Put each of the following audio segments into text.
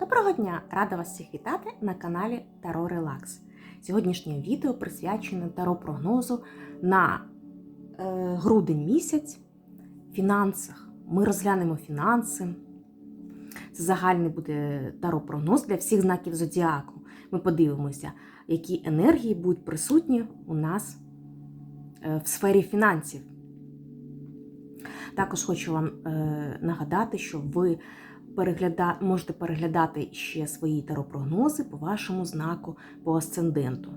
Доброго дня! Рада вас всіх вітати на каналі Таро Релакс. Сьогоднішнє відео присвячене таро прогнозу на е, грудень місяць фінансах. Ми розглянемо фінанси. Це загальний буде таро прогноз для всіх знаків зодіаку. Ми подивимося, які енергії будуть присутні у нас е, в сфері фінансів. Також хочу вам е, нагадати, що ви перегляда... можете переглядати ще свої таропрогнози по вашому знаку по асценденту.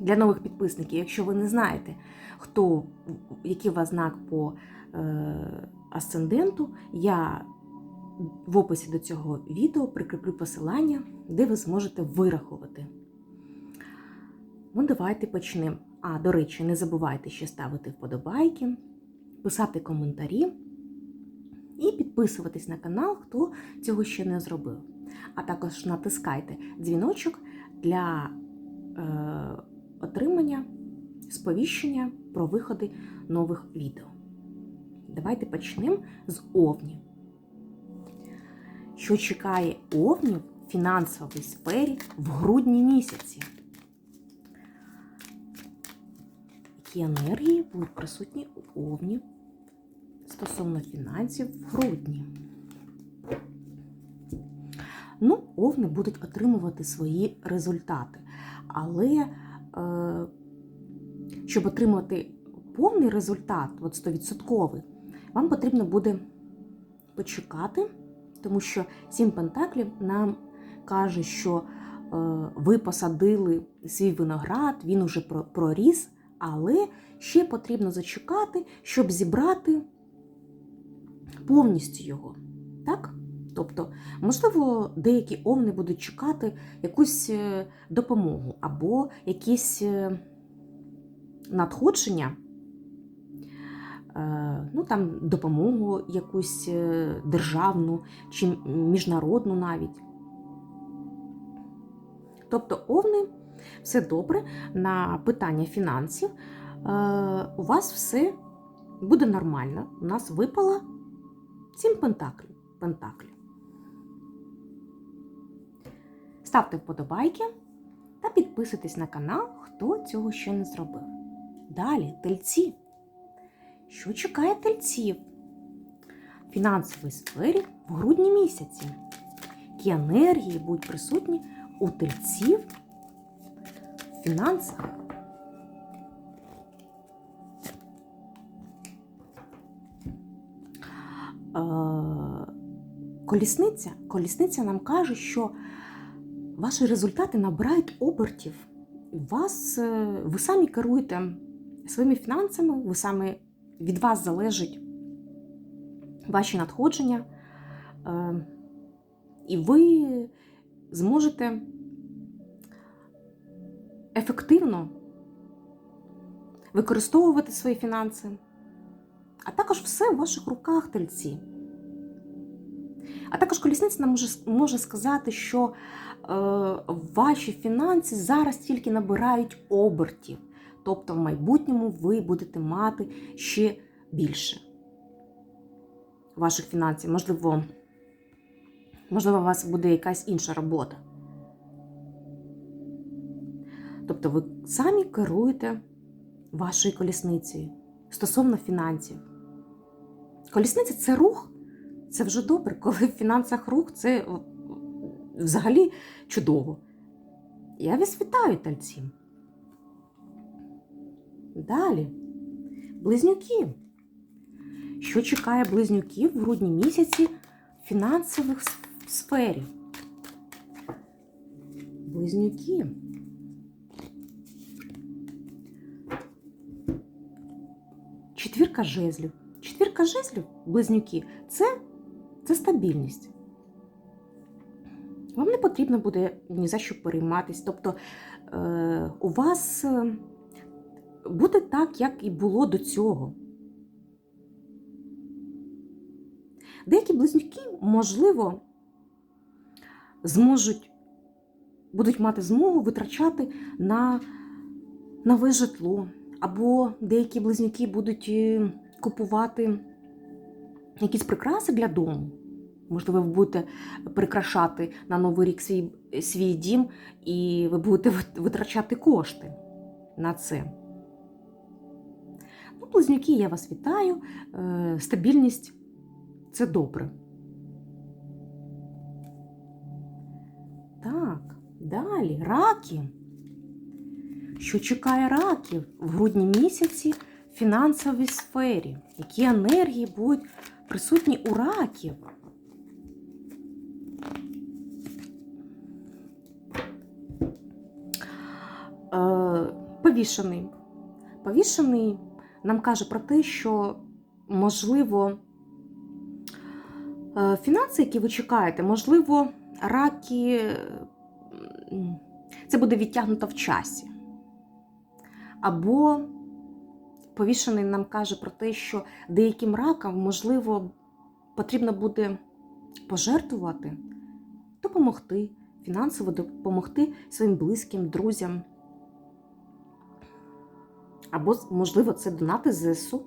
Для нових підписників, якщо ви не знаєте, хто, який у вас знак по е, асценденту, я в описі до цього відео прикріплю посилання, де ви зможете вирахувати. Ну, давайте почнемо. А, до речі, не забувайте ще ставити вподобайки, писати коментарі і підписуватись на канал, хто цього ще не зробив. А також натискайте дзвіночок для е, отримання сповіщення про виходи нових відео. Давайте почнемо з овнів. Що чекає овнів в фінансовій сфері в грудні місяці? Які енергії будуть присутні у овнів стосовно фінансів в грудні? Ну, овни будуть отримувати свої результати. Але е, щоб отримати повний результат, от 100%, вам потрібно буде почекати, тому що сім пентаклів нам каже, що е, ви посадили свій виноград, він уже проріс, але ще потрібно зачекати, щоб зібрати повністю його. Так? Тобто, можливо, деякі овни будуть чекати якусь е, допомогу або якісь е, надходження, е, ну там допомогу якусь державну чи міжнародну навіть. Тобто, овни все добре на питання фінансів. У вас все буде нормально. У нас випало 7 пентаклів. пентаклів. Ставте вподобайки та підписуйтесь на канал, хто цього ще не зробив. Далі тельці. Що чекає тельців? В фінансовій сфері в грудні місяці. Які енергії будуть присутні у тельців в фінансах? Колісниця, колісниця нам каже, що ваші результати набирають обертів. Вас, е, Ви самі керуєте своїми фінансами, ви самі, від вас залежать ваші надходження, е, і ви зможете ефективно використовувати свої фінанси, а також все в ваших руках тельці. А також колісниця нам може може сказати, що е, ваші фінанси зараз тільки набирають обертів. Тобто в майбутньому ви будете мати ще більше ваших фінансів. Можливо, можливо, у вас буде якась інша робота. Тобто ви самі керуєте вашою колісницею стосовно фінансів. Колісниця це рух. Це вже добре, коли в фінансах рух це взагалі чудово. Я вас вітаю тальці. Далі. Близнюки. Що чекає близнюків в грудні місяці в фінансових сфері? Близнюки. Четвірка жезлів. Четвірка жезлів, близнюки, це це стабільність. Вам не потрібно буде ні за що перейматись. Тобто е, у вас буде так, як і було до цього. Деякі близнюки, можливо, зможуть, будуть мати змогу витрачати на нове житло, або деякі близнюки будуть купувати якісь прикраси для дому. Можливо, ви будете прикрашати на Новий рік свій, свій дім, і ви будете витрачати кошти на це. Ну, близнюки, я вас вітаю. Е, Стабільність це добре. Так, далі раки. Що чекає раків в грудні місяці в фінансовій сфері? Які енергії будуть присутні у раків? Е, повішений. Повішений нам каже про те, що можливо е, фінанси, які ви чекаєте, можливо, раки це буде відтягнуто в часі. Або повішений нам каже про те, що деяким ракам, можливо, потрібно буде пожертвувати, допомогти, фінансово допомогти своїм близьким, друзям. Або, можливо, це донати ЗСУ.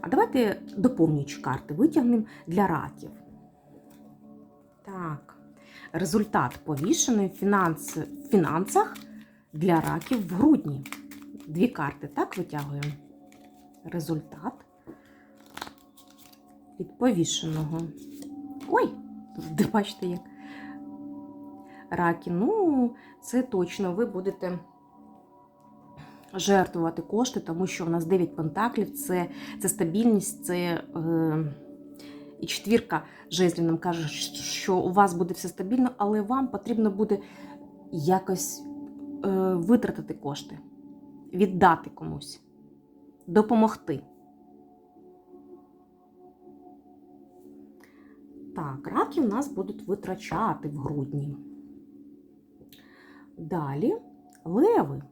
А давайте доповнюючи карти витягнемо для раків. Так, результат повішений в фінансах для раків в грудні. Дві карти, так, витягуємо. Результат від повішеного. Ой, де бачите як. Раки, ну, це точно, ви будете жертвувати кошти, тому що в нас 9 пентаклів, це, це стабільність, це е, і четвірка жезлів нам каже, що у вас буде все стабільно, але вам потрібно буде якось е, витратити кошти, віддати комусь, допомогти. Так, раки в нас будуть витрачати в грудні. Далі леви.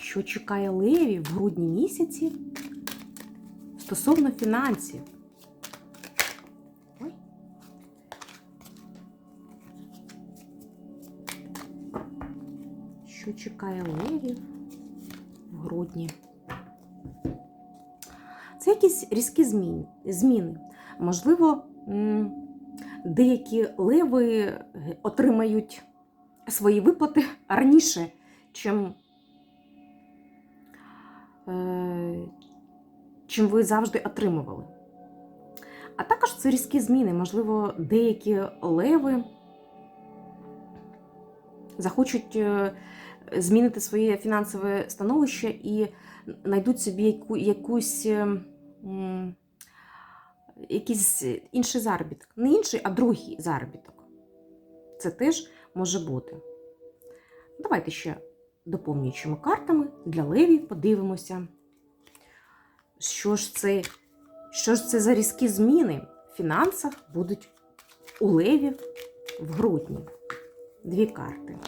Що чекає леві в грудні місяці стосовно фінансів? Що чекає леві в грудні? Це якісь різкі зміни. Можливо, деякі леви отримають свої виплати раніше, чим е, чим ви завжди отримували. А також це різкі зміни. Можливо, деякі леви захочуть е, змінити своє фінансове становище і знайдуть собі яку, якусь, е, якийсь інший заробіток. Не інший, а другий заробіток. Це теж може бути. Давайте ще доповнюючими картами для левів подивимося, що ж це, що ж це за різкі зміни в фінансах будуть у левів в грудні. Дві карти.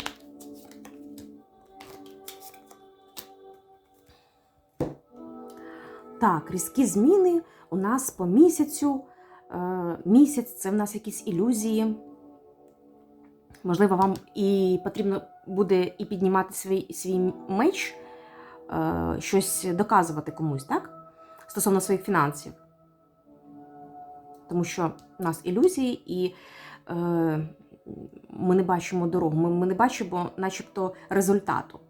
Так, різкі зміни у нас по місяцю. Е, Місяць це в нас якісь ілюзії. Можливо, вам і потрібно буде і піднімати свій свій меч, е, щось доказувати комусь, так? Стосовно своїх фінансів. Тому що в нас ілюзії, і е, ми не бачимо дорогу, ми, ми не бачимо, начебто, результату.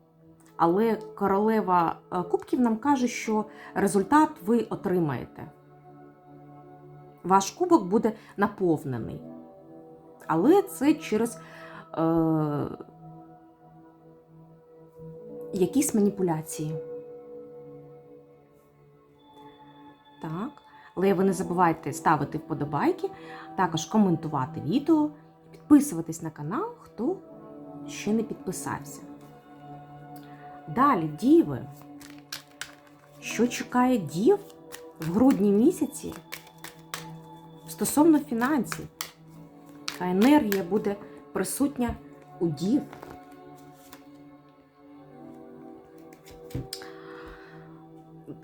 Але королева е, кубків нам каже, що результат ви отримаєте. Ваш кубок буде наповнений. Але це через е, якісь маніпуляції. Так. Але ви не забувайте ставити вподобайки, також коментувати відео, підписуватись на канал, хто ще не підписався. Далі, діви. Що чекає дів в грудні місяці стосовно фінансів? Яка енергія буде присутня у дів?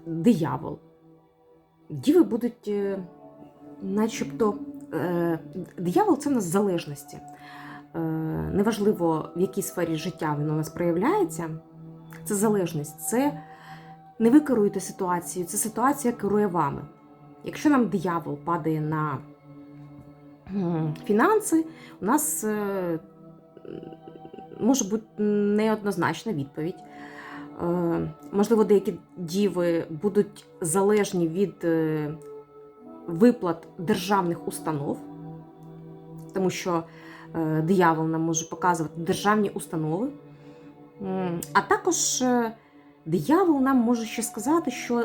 Диявол. Діви будуть, е, начебто, е, диявол це в нас залежності. Е, Неважливо, в якій сфері життя він у нас проявляється. Це залежність. Це не ви керуєте ситуацією, це ситуація керує вами. якщо нам диявол падає на фінанси, у нас е, може бути неоднозначна відповідь. Е, Можливо, деякі діви будуть залежні від е, виплат державних установ, тому що диявол нам може показувати державні установи. А також е, диявол нам може ще сказати, що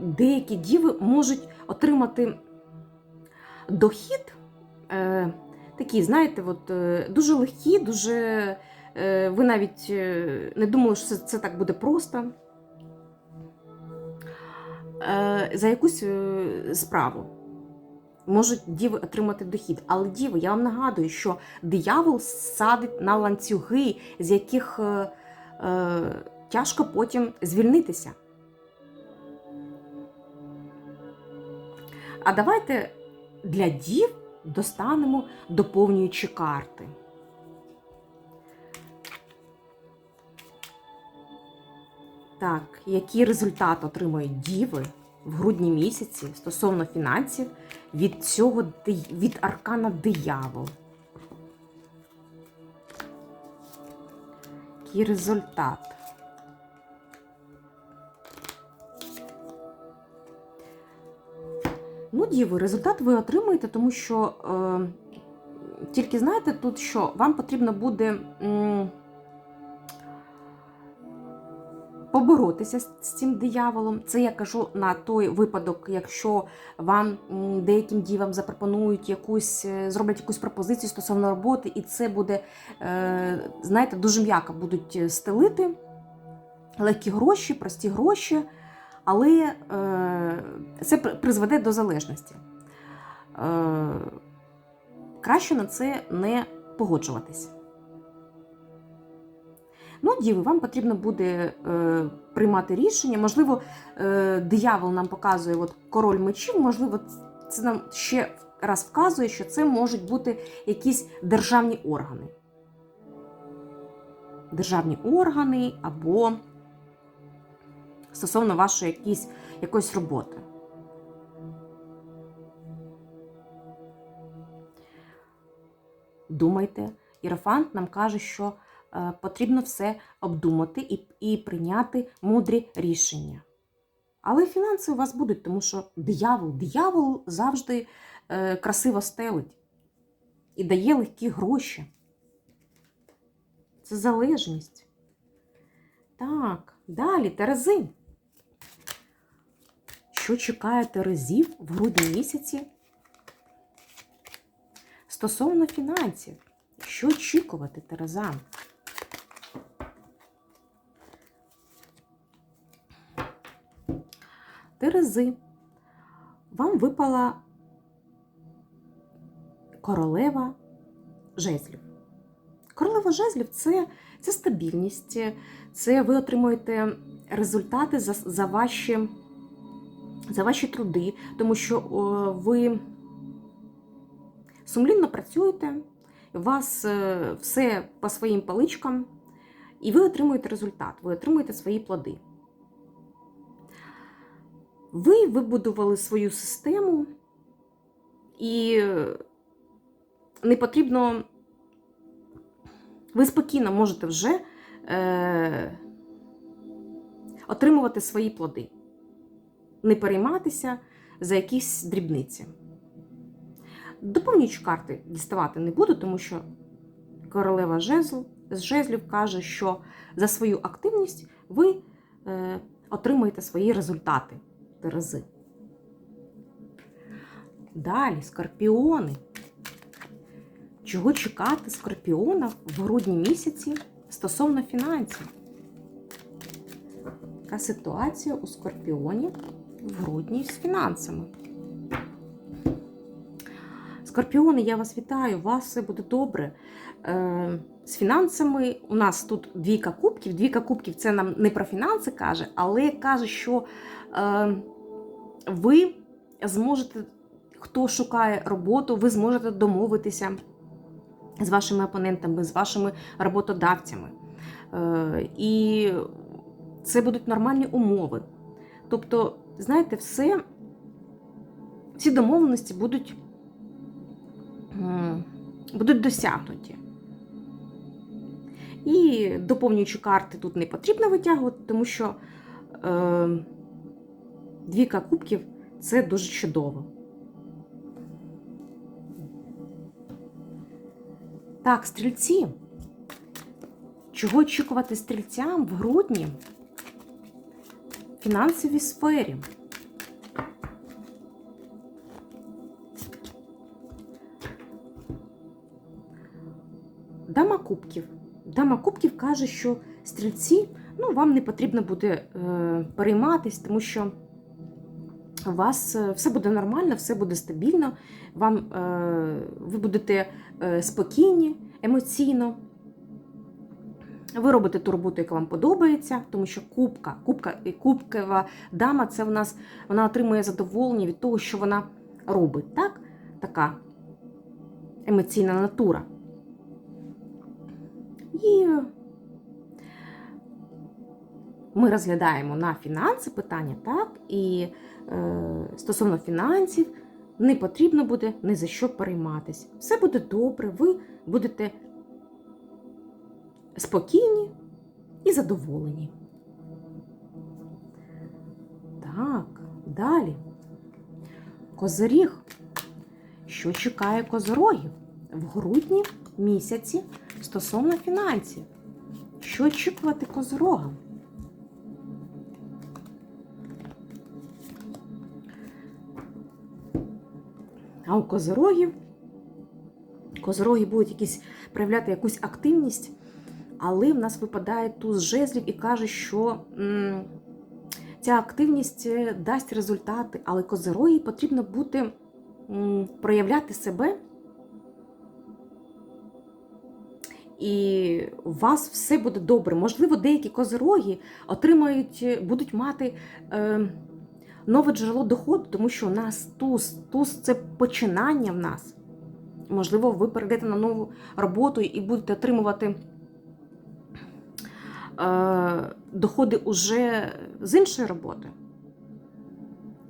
деякі діви можуть отримати дохід, е, такий, знаєте, от, е, дуже легкі, дуже. Ви навіть не думали, що це, це так буде просто. За якусь справу можуть діви отримати дохід. Але діви, я вам нагадую, що диявол садить на ланцюги, з яких е, е, тяжко потім звільнитися. А давайте для дів достанемо доповнюючі карти. Так, який результат отримують діви в грудні місяці стосовно фінансів від цього від аркана диявол? Який результат? Ну, діви, результат ви отримаєте, тому що е, тільки знаєте тут, що вам потрібно буде м, поборотися з цим дияволом. Це я кажу на той випадок, якщо вам деяким дівам запропонують якусь, е, зроблять якусь пропозицію стосовно роботи, і це буде, е, знаєте, дуже м'яко будуть стелити легкі гроші, прості гроші але е, це призведе до залежності. Е, краще на це не погоджуватись. Ну, діви, вам потрібно буде е, приймати рішення. Можливо, е, диявол нам показує от король мечів, можливо, це нам ще раз вказує, що це можуть бути якісь державні органи. Державні органи або стосовно вашої якісь, якоїсь роботи. Думайте, Іерофант нам каже, що потрібно все обдумати і, і прийняти мудрі рішення. Але фінанси у вас будуть, тому що диявол, диявол завжди е, красиво стелить і дає легкі гроші. Це залежність. Так, далі Терези. Що чекає Терезів в грудні місяці? Стосовно фінансів, що очікувати Терезам? Терези, вам випала королева жезлів. Королева жезлів це, це стабільність, це ви отримуєте результати за, за, ваші, за ваші труди, тому що о, ви сумлінно працюєте, у вас е, все по своїм паличкам, і ви отримуєте результат, ви отримуєте свої плоди. Ви вибудували свою систему, і не потрібно, ви спокійно можете вже е, отримувати свої плоди, не перейматися за якісь дрібниці. Доповнюючі карти діставати не буду, тому що королева жезл, з жезлів каже, що за свою активність ви е, отримаєте свої результати Терези. Далі скорпіони. Чого чекати скорпіона в грудні місяці стосовно фінансів? Яка ситуація у скорпіонів в грудні з фінансами? Скорпіони, я вас вітаю, у вас все буде добре. Е, з фінансами у нас тут двійка кубків. Двійка кубків це нам не про фінанси каже, але каже, що е, ви зможете, хто шукає роботу, ви зможете домовитися з вашими опонентами, з вашими роботодавцями. Е, і це будуть нормальні умови. Тобто, знаєте, все ці домовленості будуть, будуть досягнуті. І доповнюючи карти тут не потрібно витягувати, тому що е, двійка кубків це дуже чудово. Так, стрільці. Чого очікувати стрільцям в грудні в фінансовій сфері? Дама кубків. Дама кубків каже, що стрільці, ну, вам не потрібно буде е, перейматись, тому що у вас е, все буде нормально, все буде стабільно, вам, е, ви будете е, спокійні емоційно. Ви робите ту роботу, яка вам подобається, тому що кубка, кубка кубкова дама це в нас вона отримує задоволення від того, що вона робить. Так? Така емоційна натура. І ми розглядаємо на фінанси питання, так? І стосовно фінансів не потрібно буде ні за що перейматися. Все буде добре, ви будете спокійні і задоволені. Так, далі. Козиріг. Що чекає козорогів в грудні місяці стосовно фінансів? Що очікувати козорогам? А у козорогів козороги будуть якісь проявляти якусь активність, але в нас випадає туз жезлів і каже, що м, ця активність е, дасть результати, але козорогі потрібно бути м, проявляти себе. І у вас все буде добре. Можливо, деякі козороги отримають, е, будуть мати е, нове джерело доходу, тому що у нас туз, туз це починання в нас. Можливо, ви перейдете на нову роботу і будете отримувати е, доходи уже з іншої роботи.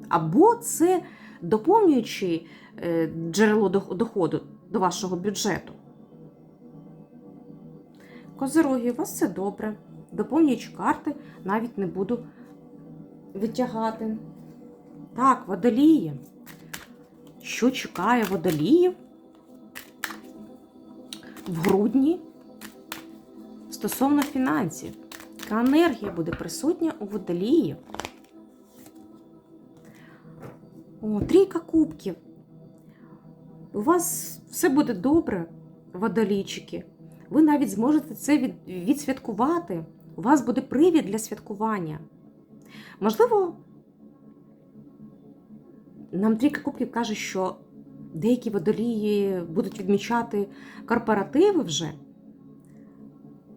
Або це доповнюючи е, джерело доходу до вашого бюджету. Козироги, у вас все добре. Доповнюючи карти, навіть не буду витягати. Так, водолії. Що чекає водоліїв в грудні стосовно фінансів? Яка енергія буде присутня у водоліїв? О, трійка кубків. У вас все буде добре, водолійчики. Ви навіть зможете це від, відсвяткувати. У вас буде привід для святкування. Можливо, нам трійка кубків каже, що деякі водолії будуть відмічати корпоративи вже,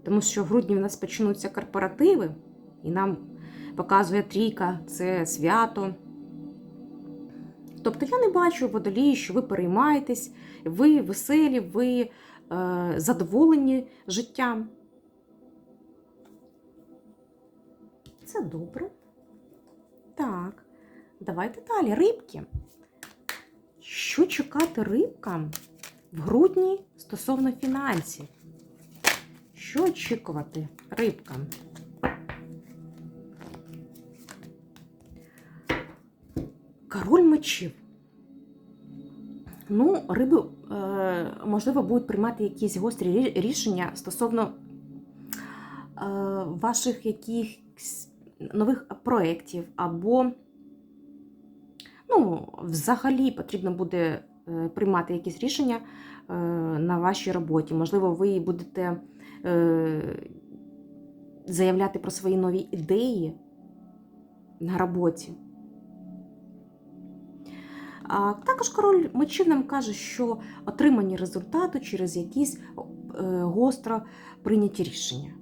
тому що в грудні в нас почнуться корпоративи, і нам показує трійка це свято. Тобто я не бачу водолії, що ви переймаєтесь, ви веселі, ви е, задоволені життям. Це добре. Так, давайте далі. Рибки. Що чекати рибкам в грудні стосовно фінансів? Що очікувати рибкам? Король мечів. Ну, риби, е, можливо, будуть приймати якісь гострі рішення стосовно е, ваших якихось нових проєктів, або, ну, взагалі потрібно буде е, приймати якісь рішення на вашій роботі. Можливо, ви будете заявляти про свої нові ідеї на роботі. А також король мечів нам каже, що отримані результати через якісь е, гостро прийняті рішення.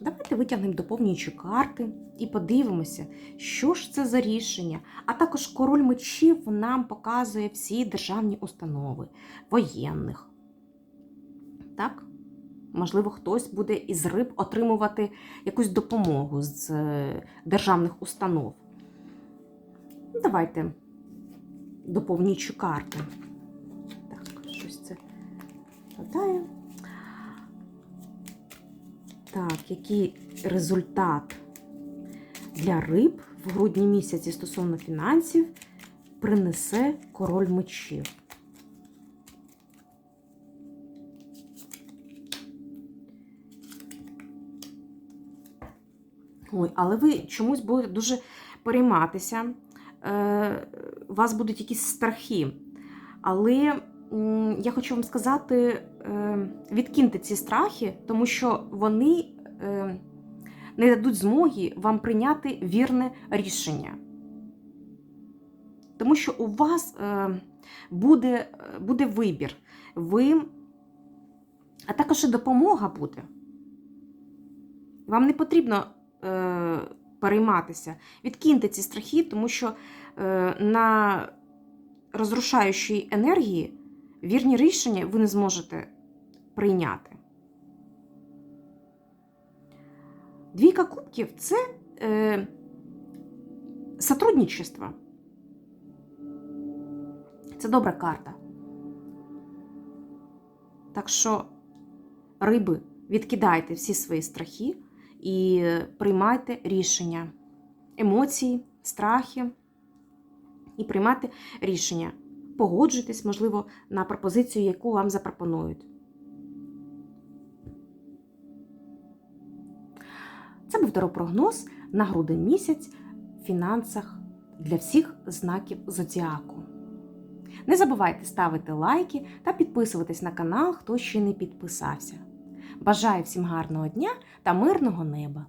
Давайте витягнемо доповнюючі карти і подивимося, що ж це за рішення. А також король мечів нам показує всі державні установи, воєнних. Так? Можливо, хтось буде із риб отримувати якусь допомогу з е, державних установ. Давайте доповнюючі карти. Так, щось це хватає. Так, який результат для риб в грудні місяці стосовно фінансів принесе король мечів? Ой, але ви чомусь будете дуже перейматися. Е, у вас будуть якісь страхи. Але я хочу вам сказати: е, відкиньте ці страхи, тому що вони е, не дадуть змоги вам прийняти вірне рішення. Тому що у вас е, буде, буде вибір. Ви, а також і допомога буде. Вам не потрібно е, перейматися. Відкиньте ці страхи, тому що е, на розрушаючій енергії вірні рішення ви не зможете прийняти. Двійка кубків це е, сотрудничество. Це добра карта. Так що, риби, відкидайте всі свої страхи і приймайте рішення, емоції, страхи, і приймати рішення. Погоджуйтесь, можливо, на пропозицію, яку вам запропонують. Це був теропрогноз на грудень місяць в фінансах для всіх знаків зодіаку. Не забувайте ставити лайки та підписуватись на канал, хто ще не підписався. Бажаю всім гарного дня та мирного неба!